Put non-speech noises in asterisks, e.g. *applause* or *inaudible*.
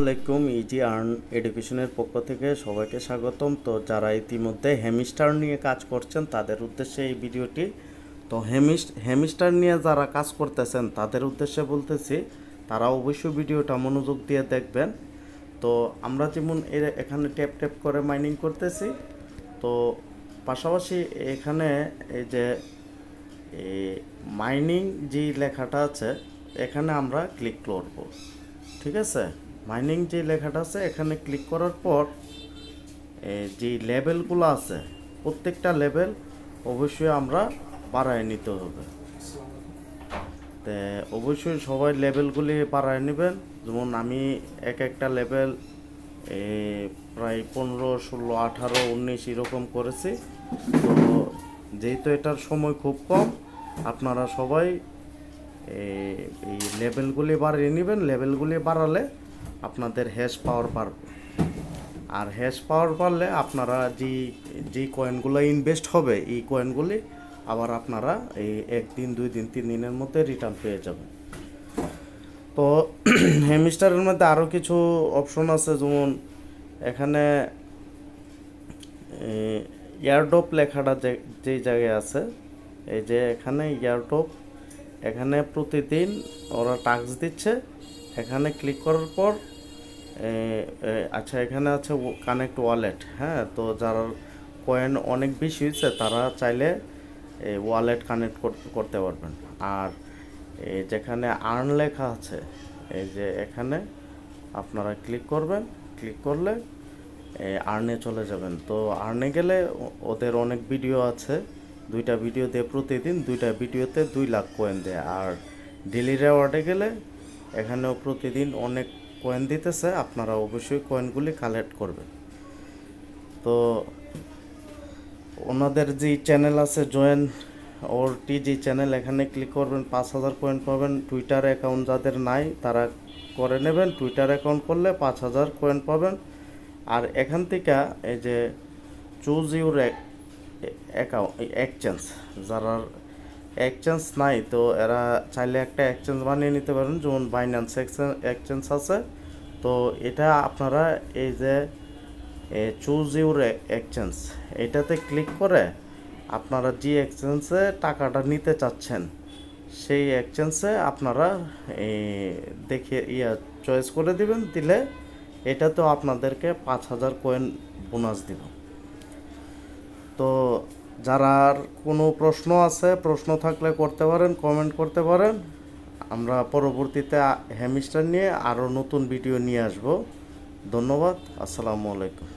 আলাইকুম easy earn এডুকেশনের পক্ষ থেকে সবাইকে স্বাগতম। তো যারা ইতিমধ্যে হেমিস্টার নিয়ে কাজ করছেন, তাদের উদ্দেশ্যে এই ভিডিওটি। তো হেমিস হেমিস্টার নিয়ে যারা কাজ করতেছেন, তাদের উদ্দেশ্যে বলতেছি, তারা অবশ্যই ভিডিওটা মনোযোগ দিয়ে দেখবেন। তো আমরা যেমন এখানে ট্যাপ ট্যাপ করে মাইনিং করতেছি, তো পাশাপাশি এখানে এই যে মাইনিং যে লেখাটা আছে, এখানে আমরা ক্লিক করব। ঠিক আছে? মাইনিং যে লেখাটা আছে, এখানে ক্লিক করার পর যে লেভেলগুলো আছে, প্রত্যেকটা লেভেল অবশ্যই আমরা বাড়ায় নিতে হবে। তে, অবশ্যই সবাই লেভেলগুলি বাড়ায় নেবেন। যেমন আমি এক একটা লেভেল প্রায় পনেরো, ষোলো, আঠারো, উনিশ এরকম করেছি। তো, যেহেতু এটার সময় খুব কম, আপনারা সবাই এই লেভেলগুলি বাড়িয়ে নেবেন, লেভেলগুলি বাড়ালে আপনাদের হ্যাশ পাওয়ার বাড়বে। আর হ্যাশ পাওয়ার বাড়লে আপনারা যে যে কয়েনগুলো ইনভেস্ট হবে, এই কয়েনগুলি আবার আপনারা এই একদিন, দুই দিন, তিন দিনের মধ্যে রিটার্ন পেয়ে যাবেন। তো *clears throat* হেমিস্টারের মধ্যে আরও কিছু অপশন আছে, যেমন এখানে এয়ারডপ লেখাটা যে যেই জায়গায় আছে, এই যে এখানে এয়ারডপ এখানে প্রতিদিন ওরা টাস্ক দিচ্ছে। এখানে ক্লিক করার পর আচ্ছা এখানে আছে কানেক্ট ওয়ালেট হ্যাঁ? তো যারা কয়েন অনেক বেশি হয়েছে, তারা চাইলে ওয়ালেট কানেক্ট করতে পারবেন। আর যেখানে আর্ন লেখা আছে এই যে এখানে আপনারা ক্লিক করবেন। ক্লিক করলে আর্নে চলে যাবেন। তো আর্নে গেলে ওদের অনেক ভিডিও আছে। দুইটা ভিডিও দিয়ে প্রতিদিন দুইটা ভিডিওতে দুই লাখ কয়েন দেয়। আর ডেলি রেওয়ার্ডে গেলে এখানেও প্রতিদিন অনেক কয়েন দিতেছে, আপনারা অবশ্যই কয়েনগুলি কালেক্ট করবেন। তো ওনাদের যে চ্যানেল আছে জয়েন ওর টি যে চ্যানেল এখানে ক্লিক করবেন, পাঁচ হাজার কয়েন পাবেন। টুইটার অ্যাকাউন্ট যাদের নাই, তারা করে নেবেন। টুইটার অ্যাকাউন্ট করলে পাঁচ হাজার কয়েন পাবেন। আর এখান থেকে এই যে চুজ ইউর অ্যাকাউন্ট এক্সচেঞ্জ যারা এক্সচেঞ্জ নাই, তো এরা চাইলে একটা এক্সচেঞ্জ বানিয়ে নিতে পারেন। যেমন বাইন্যান্স এক্সচেঞ্জ আছে। তো এটা আপনারা এই যে চুজ ইউর এক্সচেঞ্জ এটাতে ক্লিক করে আপনারা যে এক্সচেঞ্জে টাকাটা নিতে চাচ্ছেন, সেই এক্সচেঞ্জে আপনারা দেখে, ইয়া চয়েস করে দিবেন। দিলে এটা তো আপনাদেরকে পাঁচ হাজার কয়েন বোনাস দিব। তো যারার কোনো প্রশ্ন আছে, প্রশ্ন থাকলে করতে পারেন কমেন্ট করতে পারেন। আমরা পরবর্তীতে হ্যামিস্টার নিয়ে আরও নতুন ভিডিও নিয়ে আসব। ধন্যবাদ, আসসালামু আলাইকুম।